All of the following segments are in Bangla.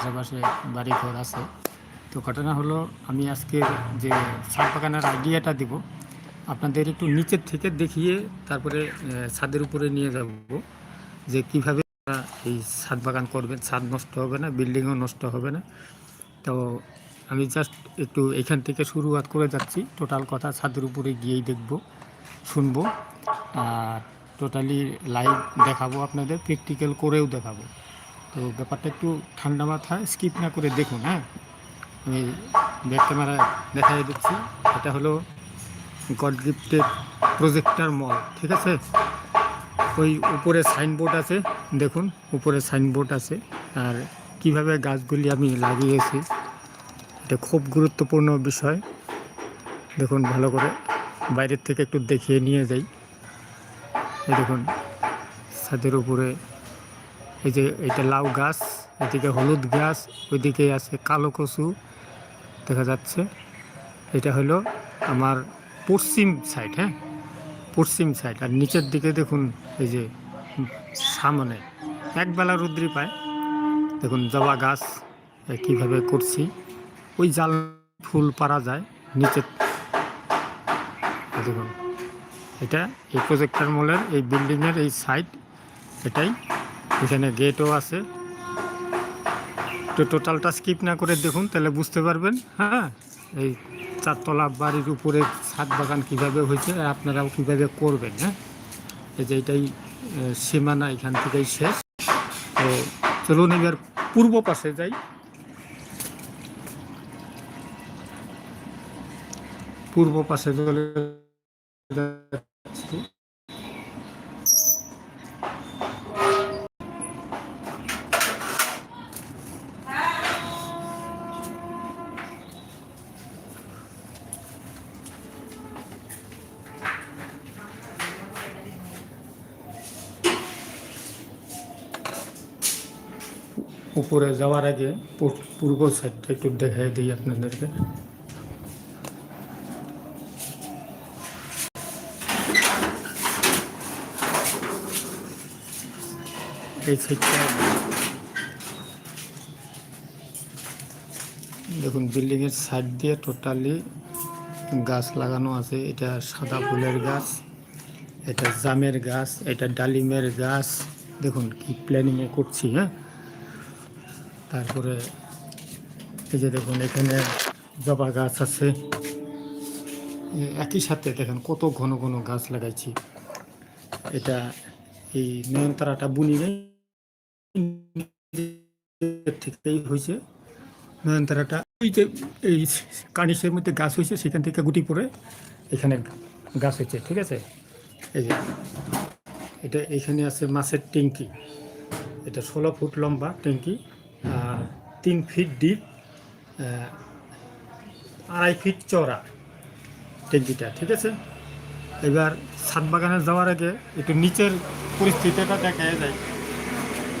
আশেপাশে বাড়ি ঘর আছে। তো ঘটনা হলো, আমি আজকে যে ছাদ বাগানের আইডিয়াটা দিব, আপনাদের একটু নিচের থেকে দেখিয়ে তারপরে ছাদের উপরে নিয়ে যাব, যে কীভাবে এই ছাদ বাগান করবেন। ছাদ নষ্ট হবে না, বিল্ডিংও নষ্ট হবে না। তো আমি জাস্ট একটু এখান থেকে শুরুয়াত করে যাচ্ছি। টোটাল কথা ছাদের উপরে গিয়েই দেখব, শুনব, আর টোটালি লাইভ দেখাবো আপনাদের, প্র্যাকটিক্যাল করেও দেখাবো। তো ব্যাপারটা একটু ঠান্ডা মাথায় স্কিপ না করে দেখুন হ্যাঁ? আমি ব্যাক ক্যামেরা দেখাই দিচ্ছি। এটা হলো গড গিফটেড প্রজেক্টার মল ঠিক আছে? ওই উপরে সাইনবোর্ড আছে, দেখুন, উপরে সাইনবোর্ড আছে। আর কীভাবে গাছগুলি আমি লাগিয়েছি, এটা খুব গুরুত্বপূর্ণ বিষয়। দেখুন, ভালো করে বাইরের থেকে একটু দেখিয়ে নিয়ে যাই। দেখুন, ছাদের উপরে এই যে এটা লাউ গাছ, এদিকে হলুদ গাছ, ওইদিকে আছে কালো কচু, দেখা যাচ্ছে। এটা হলো আমার পশ্চিম সাইড হ্যাঁ? পশ্চিম সাইড আর নিচের দিকে দেখুন এই যে সামনে, একবেলা রুদ্রি পায়। দেখুন জবা গাছ কীভাবে করছি। ওই জাল ফুল পারা যায় নিচের দেখুন, এটা এই প্রজেক্টার মলের এই বিল্ডিংয়ের এই সাইড এটাই। এখানে গেটও আছে। তো টোটালটা স্কিপ না করে দেখুন, তাহলে বুঝতে পারবেন হ্যাঁ? এই চারতলা বাড়ির উপরে ছাদ বাগান কীভাবে হয়েছে আপনারাও কীভাবে করবেন হ্যাঁ? এই যে এটাই সীমানা এখান থেকেই শেষ। তো চলুন এবার পূর্ব পাশে যাই। পূর্ব পাশে চলে যাচ্ছি। উপরে যাওয়ার আগে পূর্ব সাইডটা একটু দেখাই দিই আপনাদেরকে। এই সাইডটা দেখুন বিল্ডিংয়ের সাইড দিয়ে টোটালি গাছ লাগানো আছে। এটা সাদা ফুলের গাছ, এটা জামের গাছ, এটা ডালিমের গাছ। দেখুন, কি প্ল্যানিংয়ে করছি হ্যাঁ? তারপরে এই যে দেখুন, এখানে জবা গাছ আছে। একই সাথে দেখেন কত ঘন ঘন গাছ লাগাইছি। এটা এই নয়নতারাটা বুনি নেই। থেকেই হয়েছে। নয়নতারাটা ওই যে এই কানিসের মধ্যে গাছ হয়েছে, সেখান থেকে গুটি পড়ে এখানে গাছ হয়েছে, ঠিক আছে? এই যে এটা এখানে আছে মাছের ট্যাঙ্কি এটা ষোলো ফুট লম্বা ট্যাঙ্কি তিন ফিট ডিপ আড়াই ফিট চওড়া ট্যাঙ্কিটা, ঠিক আছে? এবার ছাদ বাগানে যাওয়ার আগে একটু নিচের পরিস্থিতিটা দেখা যায়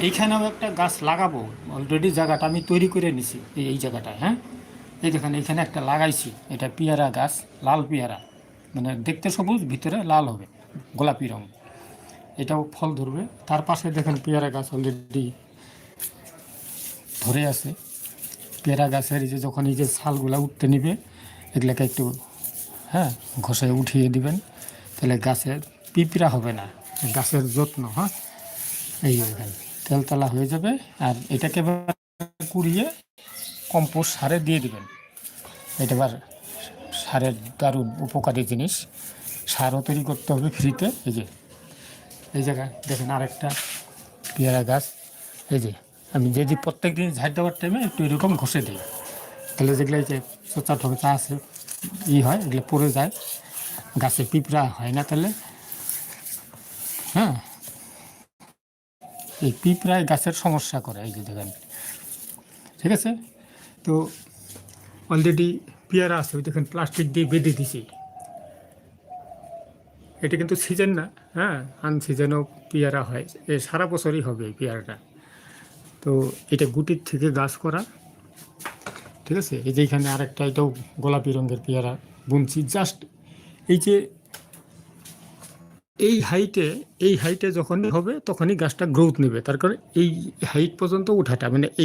এইখানেও একটা গাছ লাগাবো অলরেডি জায়গাটা আমি তৈরি করে নিছি, এই এই জায়গাটায় হ্যাঁ? এই দেখেন এখানে একটা লাগাইছি, এটা পেয়ারা গাছ, লাল পেয়ারা। মানে দেখতে সবুজ, ভিতরে লাল হবে, গোলাপি রং এটাও ফল ধরবে। তার পাশে দেখেন পেয়ারা গাছ অলরেডি ধরে আছে পেয়ারা গাছের যে যখন এই যে ছালগুলা উঠতে নিবে, এগুলাকে একটু হ্যাঁ ঘষে উঠিয়ে দিবেন, তাহলে গাছের পিঁপড়া হবে না। গাছের যত্ন হ্যাঁ। এই তেলতলা হয়ে যাবে আর এটাকে কুড়িয়ে কম্পোস্ট সারে দিয়ে দিবেন। এটা আবার সারের দারুণ উপকারী জিনিস। সারও তৈরি করতে হবে ফ্রিতে, এই যে। এই জায়গায় দেখেন আরেকটা পেয়ারা গাছ, এই যে। আমি যদি প্রত্যেক দিন ঝাড় দেওয়ার টাইমে একটু এরকম ঘষে দিই। তাহলে যেগুলো যে চোচা ঠোচা আছে, ই হয়, এগুলো পড়ে যায়। গাছে পিঁপড়া হয় না তাহলে। হ্যাঁ। এই পিঁপড়ায় গাছের সমস্যা করে, এই যে দেখেন। ঠিক আছে? তো অলরেডি পেয়ারা আছে, ওই দেখেন প্লাস্টিক দিয়ে বেঁধে দিছি। এটা কিন্তু সিজন না হ্যাঁ আনসিজনও পেয়ারা হয়। এ সারা বছরই হবে এই পেয়ারাটা। তো এটা গুটির থেকে গাছ করা। ঠিক আছে? এই যে এখানে আরেকটা এটাও গোলাপি রঙের পেয়ারা বুনছি। জাস্ট এই যে এই হাইটে এই হাইটে যখনই হবে, তখনই গাছটা গ্রোথ নেবে। তার কারণে এই হাইট পর্যন্ত উঠাটা মানে এই